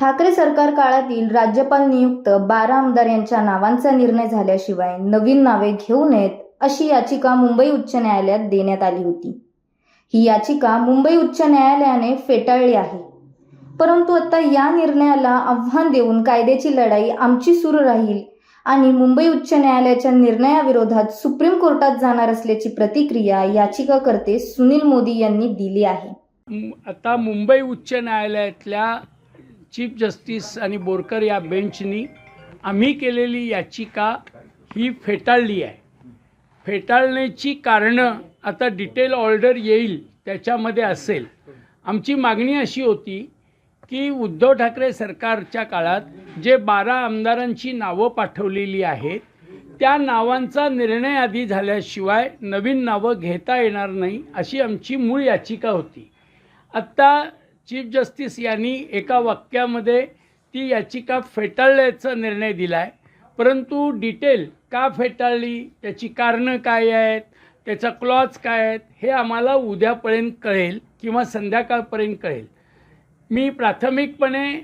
ठाकरे सरकार काळातील राज्यपाल नियुक्त बारा आमदार यांच्या नावांचा निर्णय झाल्याशिवाय नवीन नावे घेऊ नयेत अशी याचिका मुंबई उच्च न्यायालयात देण्यात आली होती. ही याचिका मुंबई उच्च न्यायालयाने फेटाळली आहे. परंतु आता या निर्णयाला आव्हान देऊन कायद्याची लढाई आमची सुरू राहील आणि मुंबई उच्च न्यायालयाच्या निर्णयाविरोधात सुप्रीम कोर्टात जाणार असल्याची प्रतिक्रिया याचिकाकर्ते सुनील मोदी यांनी दिली आहे. आता मुंबई उच्च न्यायालयातल्या चीफ जस्टिस आणि बोरकर या बेंचनी आम्ही केलेली याचिका ही फेटाळली आहे. फेटाळण्याची कारणं आता डिटेल ऑर्डर येईल त्याच्यामध्ये असेल. आमची मागणी अशी होती की उद्धव ठाकरे सरकारच्या काळात जे बारा आमदारांची नावं पाठवलेली आहेत त्या नावांचा निर्णय आधी झाल्याशिवाय नवीन नावं घेता येणार नाही अशी आमची मूळ याचिका होती. आत्ता चीफ जस्टिस यांनी एका वाक्यामध्ये ती याचिका फेटाळल्याचा निर्णय दिला आहे परंतु डिटेल का फेटाळली? त्याची कारणं काय आहेत? त्याचा क्लॉज काय आहेत? हे आम्हाला उद्यापर्यंत कळेल किंवा संध्याकाळपर्यंत कळेल. मी प्राथमिकपणे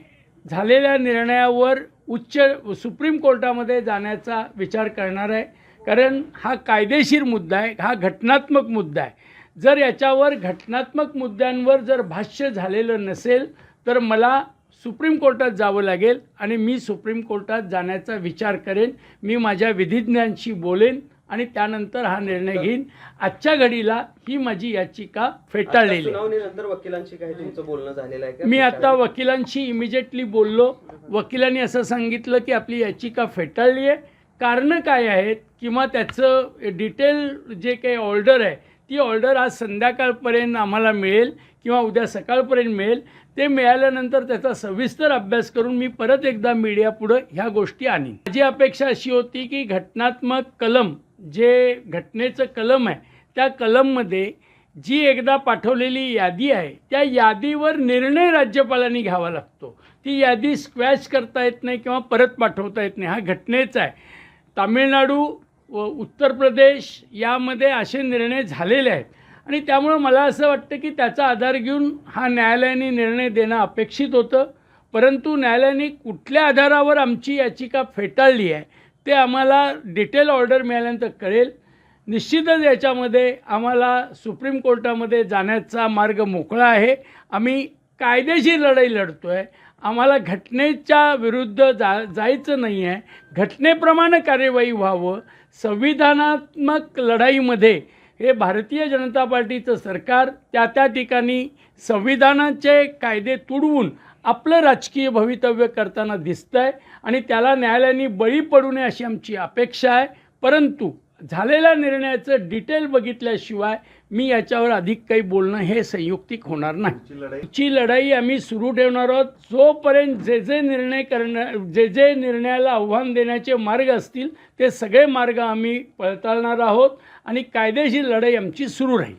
झालेल्या निर्णयावर उच्च सुप्रीम कोर्टामध्ये जाण्याचा विचार करणार आहे. कारण हा कायदेशीर मुद्दा आहे हा घटनात्मक मुद्दा आहे. जर याच्यावर घटनात्मक मुद्द्यांवर जर भाष्य झालेलं नसेल तर मला सुप्रीम कोर्टात जावं लागेल आणि मी सुप्रीम कोर्टात जाण्याचा विचार करेन मी माझ्या विधिज्ञांशी बोलेन आणि त्यानंतर हा निर्णय घेईन. आजच्या घडीला ही माझी याचिका फेटाळलेली वकिलांशी काही तुमचं बोलणं झालेलं आहे मी आता वकिलांशी इमिजिएटली बोललो. वकिलांनी असं सांगितलं की आपली याचिका फेटाळली आहे. कारणं काय आहेत किंवा त्याचं डिटेल जे काही ऑर्डर आहे ती ऑर्डर आज संध्याकाळपर्यंत आम्हाला मिळेल किंवा उद्या सकाळपर्यंत मिळेल ते मिळाल्यानंतर त्याचा सविस्तर अभ्यास करून मी परत एकदा मीडियापुढं ह्या गोष्टी आणीन. माझी अपेक्षा अशी होती की घटनात्मक कलम जे घटनेचं कलम आहे त्या कलममध्ये जी एकदा पाठवलेली यादी आहे त्या यादीवर निर्णय राज्यपालांनी घ्यावा लागतो. ती यादी स्क्वॅच करता येत नाही किंवा परत पाठवता येत नाही. हा घटनेचा आहे. तामिळनाडू व उत्तर प्रदेश यामध्ये असे निर्णय झालेले आहेत. आणि त्यामुळं मला असं वाटतं की त्याचा आधार घेऊन हा न्यायालयाने निर्णय देणं अपेक्षित होतं. परंतु न्यायालयाने कुठल्या आधारावर आमची याचिका फेटाळली आहे ते आम्हाला डिटेल ऑर्डर मिळाल्यानंतर कळेल. निश्चितच याच्यामध्ये आम्हाला सुप्रीम कोर्टामध्ये जाण्याचा मार्ग मोकळा आहे. आम्ही कायदेशीर लढाई लढतो आहे आम्हाला घटनेच्या विरुद्ध जा जायचं नाही आहे घटनेप्रमाणे कार्यवाही व्हावं. संविधानात्मक लढाईमध्ये हे भारतीय जनता पार्टीचं सरकार त्या त्या ठिकाणी संविधानाचे कायदे तुडवून आपलं राजकीय भवितव्य करताना दिसतं आहे आणि त्याला न्यायालयाने बळी पडू नये अशी आमची अपेक्षा आहे. परंतु झालेल्या निर्णयाचं डिटेल बघितल्याशिवाय मी याच्यावर अधिक काही बोलणं हे संयुक्तिक होणार नाही. ची लढाई? आम्ही सुरू ठेवणार आहोत. जोपर्यंत जे जे निर्णय करण्या जे जे निर्णयाला आव्हान देण्याचे मार्ग असतील ते सगळे मार्ग आम्ही पळताळणार आहोत आणि कायदेशीर लढाई आमची सुरू राहील.